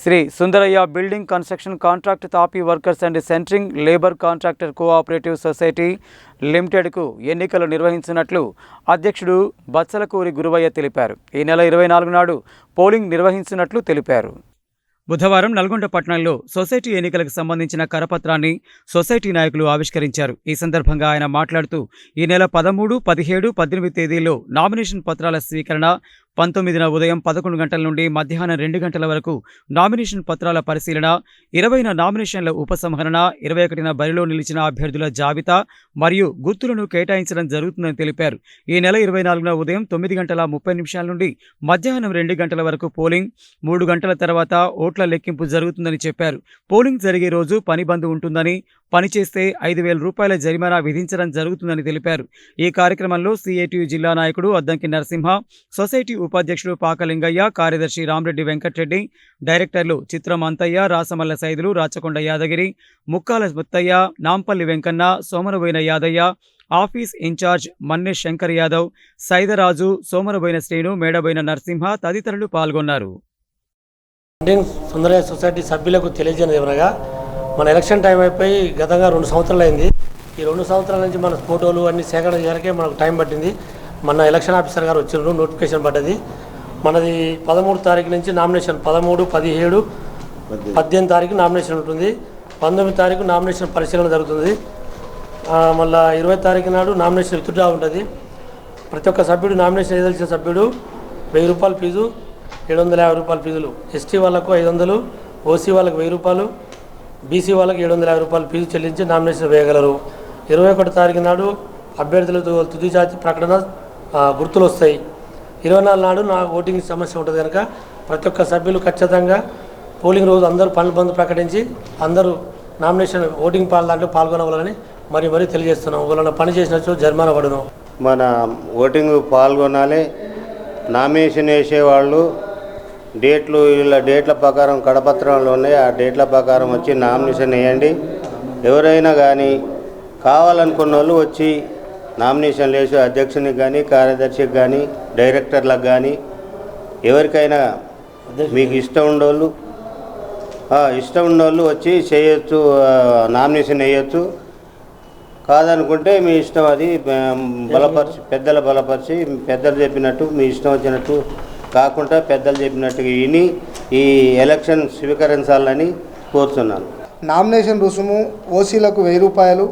Sri Sundarayya building construction contract తాపీ workers and centring labour contractor cooperative society లిమిటెడ్కు ఎన్నికలు నిర్వహించినట్లు అధ్యక్షుడు బత్సలకూరి గురువయ్య తెలిపారు. ఈ నెల ఇరవై నాలుగు నాడు పోలింగ్ నిర్వహించినట్లు తెలిపారు. బుధవారం నల్గొండ పట్టణంలో సొసైటీ ఎన్నికలకు సంబంధించిన కరపత్రాన్ని సొసైటీ నాయకులు ఆవిష్కరించారు. ఈ సందర్భంగా ఆయన మాట్లాడుతూ ఈ నెల పదమూడు పదిహేడు పద్దెనిమిది తేదీల్లో నామినేషన్ పత్రాల స్వీకరణ పంతొమ్మిదిన ఉదయం పదకొండు గంటల నుండి మధ్యాహ్నం రెండు గంటల వరకు నామినేషన్ పత్రాల పరిశీలన ఇరవైన నామినేషన్ల ఉపసంహరణ ఇరవై ఒకటిన బరిలో నిలిచిన అభ్యర్థుల జాబితా మరియు గుర్తులను కేటాయించడం జరుగుతుందని తెలిపారు. ఈ నెల ఇరవై నాలుగున ఉదయం తొమ్మిది గంటల ముప్పై నిమిషాల నుండి మధ్యాహ్నం రెండు గంటల వరకు పోలింగ్ మూడు గంటల తర్వాత ఓట్ల లెక్కింపు జరుగుతుందని చెప్పారు. పోలింగ్ జరిగే రోజు పని బంద్ ఉంటుందని పనిచేస్తే ఐదు వేల రూపాయల జరిమానా విధించడం జరుగుతుందని తెలిపారు. ఈ కార్యక్రమంలో సిఐటియు జిల్లా నాయకుడు అద్దంకి నరసింహ సొసైటీ ఉపాధ్యక్షుడు పాకలింగయ్య కార్యదర్శి రామరెడ్డి వెంకటరెడ్డి డైరెక్టర్లు చిత్రం అంతయ్య రాసమల్ల సైదులు రాచకొండ యాదగిరి ముక్కాల ముత్తయ్య నాంపల్లి వెంకన్న సోమరబోయిన యాదయ్య ఆఫీస్ ఇన్ఛార్జ్ మన్నె శంకర్ యాదవ్ సైదరాజు సోమరబోయిన శ్రీను మేడబోయిన నరసింహ తదితరులు పాల్గొన్నారు. సుందరయ్య సొసైటీ సభ్యులకు తెలియజేయడం మన ఎలక్షన్ టైం అయిపోయి గతంగా రెండు సంవత్సరాలు అయింది ఈ రెండు సంవత్సరాల నుంచి మన ఫోటోలు అన్ని సేకరణ చేయడానికే మనకు టైం పట్టింది. మన ఎలక్షన్ ఆఫీసర్ గారు వచ్చిండ్రు నోటిఫికేషన్ పడ్డది. మనది పదమూడు తారీఖు నుంచి నామినేషన్ పదమూడు పదిహేడు పద్దెనిమిది. తారీఖు నామినేషన్ ఉంటుంది. పంతొమ్మిది తారీఖు నామినేషన్ పరిశీలన జరుగుతుంది. మళ్ళా ఇరవై తారీఖు నాడు నామినేషన్ విత్డ్రా ఉంటుంది. ప్రతి ఒక్క సభ్యుడు నామినేషన్ వేయదలిచిన సభ్యుడు వెయ్యి రూపాయల ఫీజు ఏడు వందల యాభై రూపాయల ఫీజులు. ఎస్టీ వాళ్ళకు ఐదు వందలు ఓసీ వాళ్ళకు వెయ్యి రూపాయలు బీసీ వాళ్ళకి ఏడు వందల యాభై రూపాయల ఫీజు చెల్లించి నామినేషన్ వేయగలరు. ఇరవై ఒకటి తారీఖు నాడు అభ్యర్థుల తు- తుది జాతి ప్రకటన గుర్తులు వస్తాయి ఇరవై నాలుగు నాడు నా ఓటింగ్ సమస్య ఉంటుంది కనుక ప్రతి ఒక్క సభ్యులు ఖచ్చితంగా పోలింగ్ రోజు అందరూ పనులు బంద్ ప్రకటించి అందరూ నామినేషన్ ఓటింగ్ పాల్ దాంట్లో పాల్గొనవాలని మరి మరీ తెలియజేస్తున్నాం. వాళ్ళని పని చేసినచ్చు జరిమానా పడును. మన ఓటింగ్ పాల్గొనాలి. నామినేషన్ వేసేవాళ్ళు డేట్లు ఇలా డేట్ల ప్రకారం కడపత్రంలో ఉన్నాయి. ఆ డేట్ల ప్రకారం వచ్చి నామినేషన్ వేయండి. ఎవరైనా కానీ కావాలనుకున్న వాళ్ళు వచ్చి నామినేషన్లు వేసి అధ్యక్షునికి కానీ కార్యదర్శికి కానీ డైరెక్టర్లకు కానీ ఎవరికైనా మీకు ఇష్టం ఉండోళ్ళు ఆ, ఇష్టం ఉన్నోళ్ళు వచ్చి చేయొచ్చు నామినేషన్ వేయొచ్చు. కాదనుకుంటే మీ ఇష్టం అది బలపరిచి పెద్దల బలపరిచి పెద్దలు చెప్పినట్టు మీ ఇష్టం వచ్చినట్టు కాకుండా పెద్దలు చెప్పినట్టుగా విని ఈ ఎలక్షన్ స్వీకరించాలని కోరుతున్నాను నామినేషన్ రుసుము ఓసీలకు వెయ్యి రూపాయలు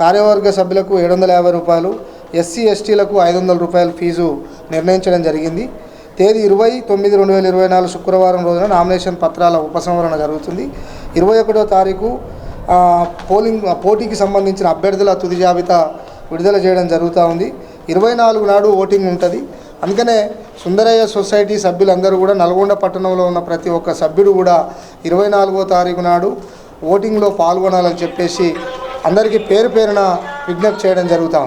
కార్యవర్గ సభ్యులకు ఏడు వందల యాభై రూపాయలు ఎస్సీ ఎస్టీలకు ఐదు వందల రూపాయల ఫీజు నిర్ణయించడం జరిగింది. తేదీ ఇరవై తొమ్మిది రెండు వేల ఇరవై నాలుగు శుక్రవారం రోజున నామినేషన్ పత్రాల ఉపసంహరణ జరుగుతుంది. ఇరవై ఒకటో తారీఖు పోలింగ్ పోటీకి సంబంధించిన అభ్యర్థుల తుది జాబితా విడుదల చేయడం జరుగుతూ ఉంది. ఇరవై నాలుగు నాడు ఓటింగ్ ఉంటుంది. అందుకనే సుందరయ్య సొసైటీ సభ్యులందరూ కూడా నల్గొండ పట్టణంలో ఉన్న ప్రతి ఒక్క సభ్యుడు కూడా ఇరవై నాలుగో తారీఖు నాడు ఓటింగ్లో పాల్గొనాలని చెప్పేసి అందరికీ పేరు పేరున విజ్ఞప్తి చేయడం జరుగుతూ ఉంది.